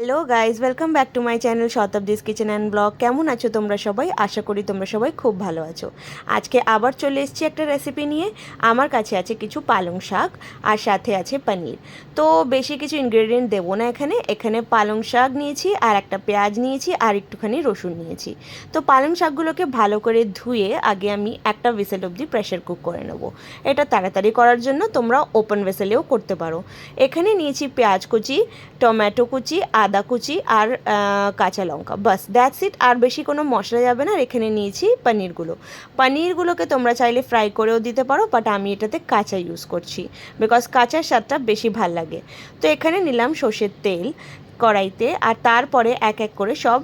Hello guys welcome back to my channel Shatabdi's kitchen and blog কেমন আছো তোমরা সবাই? আশা করি তোমরা সবাই খুব ভালো আছো। আজকে আবার চলে এসেছি একটা রেসিপি নিয়ে। আমার কাছে আছে কিছু পালং শাক আর সাথে আছে পনির। তো বেশি কিছু ইনগ্রেডিয়েন্ট দেবো না এখানে। এখানে পালং শাক নিয়েছি আর একটা পেঁয়াজ নিয়েছি আর একটুখানি রসুন নিয়েছি। তো পালং শাকগুলোকে ভালো করে ধুয়ে আগে আমি একটা ভেসেল অবধি প্রেশার কুক করে নেব। এটা তাড়াতাড়ি করার জন্য তোমরা ওপেন ভেসেলেও করতে পারো। এখানে নিয়েছি পেঁয়াজ কুচি, টমেটো কুচি আদা কুচি আর কাঁচা লঙ্কা। বাস দ্যাটস ইট আর বেশি কোনো মশলা যাবে না। আর এখানে নিয়েছি পনিরগুলো। পনিরগুলোকে তোমরা চাইলে ফ্রাই করেও দিতে পারো বাট আমি এটাতে কাঁচা ইউজ করছি বিকজ কাঁচার স্বাদটা বেশি ভালো লাগে। তো এখানে নিলাম সর্ষের তেল কড়াইতে, আর তারপরে এক এক করে সব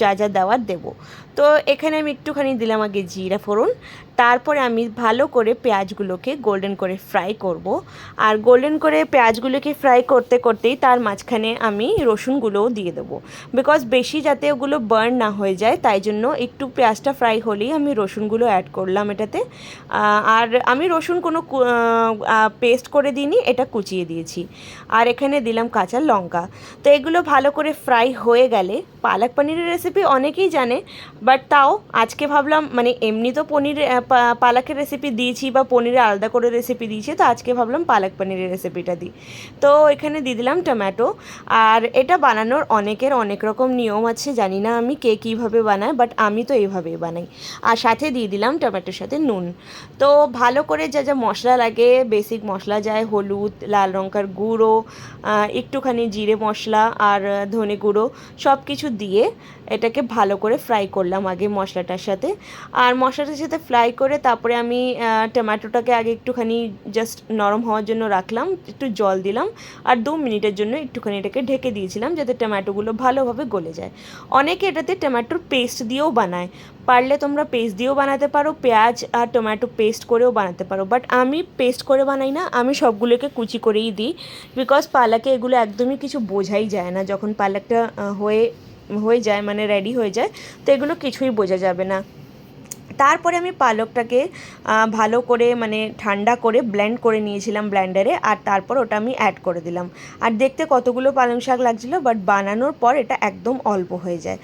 যা যা দেওয়ার দেবো। তো এখানে আমি একটুখানি দিলাম আগে জিরা ফোড়ন, তারপরে আমি ভালো করে পেঁয়াজগুলোকে গোল্ডেন করে ফ্রাই করব। আর গোল্ডেন করে পেঁয়াজগুলোকে ফ্রাই করতে করতেই তার মাঝখানে আমি রসুনগুলোও দিয়ে দেবো। বিকজ বেশি যাতে ওগুলো বার্ন না হয়ে যায়, তাই জন্য একটু পেঁয়াজটা ফ্রাই হলেই আমি রসুনগুলো অ্যাড করলাম এটাতে। আর আমি রসুন কোনো পেস্ট করে দিইনি, এটা কুচিয়ে দিয়েছি। আর এখানে দিলাম কাঁচা লঙ্কা। তো এগুলো ভালো করে ফ্রাই হয়ে গেলে, পালক পনিরের রেসিপি অনেকেই জানে বাট তাও আজকে ভাবলাম মানে এমনি তো পনির পালকের রেসিপি দিয়েছি বা পনিরের আলাদা করে রেসিপি দিয়েছি, তো আজকে ভাবলাম পালক পনিরের রেসিপিটা দিই। তো এখানে দিয়ে দিলাম টমেটো আর এটা বানানোর অনেকের অনেক রকম নিয়ম আছে, জানি না আমি কে কীভাবে বানায় বাট আমি তো এইভাবেই বানাই। আর সাথে দিয়ে দিলাম টমেটোর সাথে নুন। তো ভালো করে যা যা মশলা লাগে বেসিক মশলা যায় হলুদ, লাল লঙ্কার গুঁড়ো একটুখানি জিরে মশলা আর ধনে গুঁড়ো সব কিছু দিয়ে এটাকে ভালো করে ফ্রাই করলাম। আগে মশলাটার সাথে। আর মশলাটার সাথে ফ্রাই করে তারপরে আমি টমেটোটাকে আগে একটুখানি জাস্ট নরম হওয়ার জন্য রাখলাম, একটু জল দিলাম। আর দু মিনিটের জন্য একটুখানি এটাকে ঢেকে দিয়েছিলাম যাতে টমেটোগুলো ভালোভাবে গলে যায়। অনেকে এটাতে টমেটোর পেস্ট দিয়েও বানায়। পারলে তোমরা পেস্ট দিয়েও বানাতে পারো, পেঁয়াজ আর টমেটো পেস্ট করেও বানাতে পারো। বাট আমি পেস্ট করে বানাই না, আমি সবগুলোকে কুচি করেই দিই। বিকজ পালাকে এগুলো একদমই কিছু বোঝাই যায় না। যখন পালাকটা হয়ে হয়ে যায় মানে রেডি হয়ে যায়, তো এগুলো কিছুই বোঝা যাবে না। তারপরে আমি পালকটাকে ভালো করে মানে ঠান্ডা করে ব্লেন্ড করে নিয়েছিলাম ব্ল্যান্ডারে আর তারপর ওটা আমি অ্যাড করে দিলাম। আর দেখতে কতগুলো পালং শাক লাগছিল বাট বানানোর পর এটা একদম অল্প হয়ে যায়।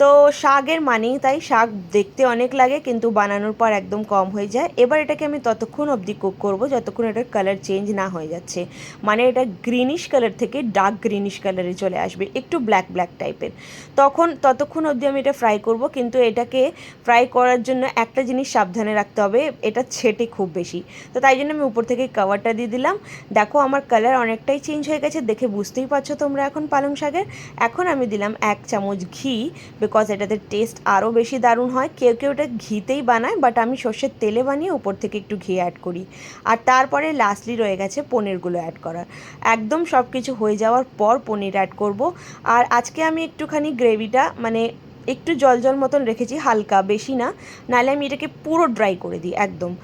তো শাকের মানেই তাই, শাক দেখতে অনেক লাগে কিন্তু বানানোর পর একদম কম হয়ে যায়। এবার এটাকে আমি ততক্ষণ অবধি কুক করব যতক্ষণ এটার কালার চেঞ্জ না হয়ে যাচ্ছে। মানে এটা গ্রিনিশ কালার থেকে ডার্ক গ্রিনিশ কালারে চলে আসবে, একটু ব্ল্যাক ব্ল্যাক টাইপের তখন, ততক্ষণ অবধি আমি এটা ফ্রাই করব কিন্তু এটাকে ফ্রাই করার জন্য একটা জিনিস সাবধানে রাখতে হবে, এটা ছেটে খুব বেশি। তো তাই জন্য আমি উপর থেকে কাভারটা দিয়ে দিলাম। দেখো আমার কালার অনেকটাই চেঞ্জ হয়ে গেছে, দেখে বুঝতেই পারছ তোমরা এখন পালং শাকের। এখন আমি দিলাম এক চামচ ঘি বিকজ এটাতে টেস্ট আরও বেশি দারুণ হয়। কেউ কেউ এটা ঘিতেই বানায় বাট আমি সর্ষের তেলে বানিয়ে উপর থেকে একটু ঘি অ্যাড করি। আর তারপরে লাস্টলি রয়ে গেছে পনিরগুলো অ্যাড করার। একদম সব কিছু হয়ে যাওয়ার পর পনির অ্যাড করব। আর আজকে আমি একটুখানি গ্রেভিটা মানে একটু জল জল মতন রেখেছি, হালকা, বেশি না। নাহলে আমি এটাকে পুরো ড্রাই করে দিই, একদম।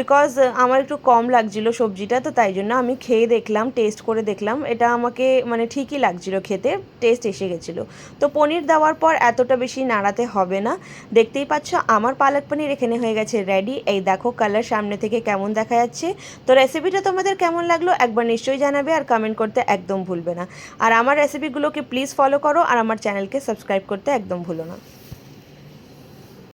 বিকজ আমার একটু কম লাগছিল সবজিটা, তো তাই জন্য আমি খেয়ে দেখলাম টেস্ট করে দেখলাম। এটা আমাকে মানে ঠিকই লাগছিল খেতে টেস্ট এসে গেছিল। তো পনির দেওয়ার পর এতটা বেশি নাড়াতে হবে না। দেখতেই পাচ্ছ, আমার পালক পনির এখানে হয়ে গেছে রেডি এই দেখো কালার সামনে থেকে কেমন দেখা যাচ্ছে। তো রেসিপিটা তোমাদের কেমন লাগল, একবার নিশ্চয়ই জানাবে আর কমেন্ট করতে একদম ভুলবে না। আর আমার রেসিপিগুলোকে প্লিজ ফলো করো আর আমার চ্যানেলকে সাবস্ক্রাইব করতে একদম ভুলো না।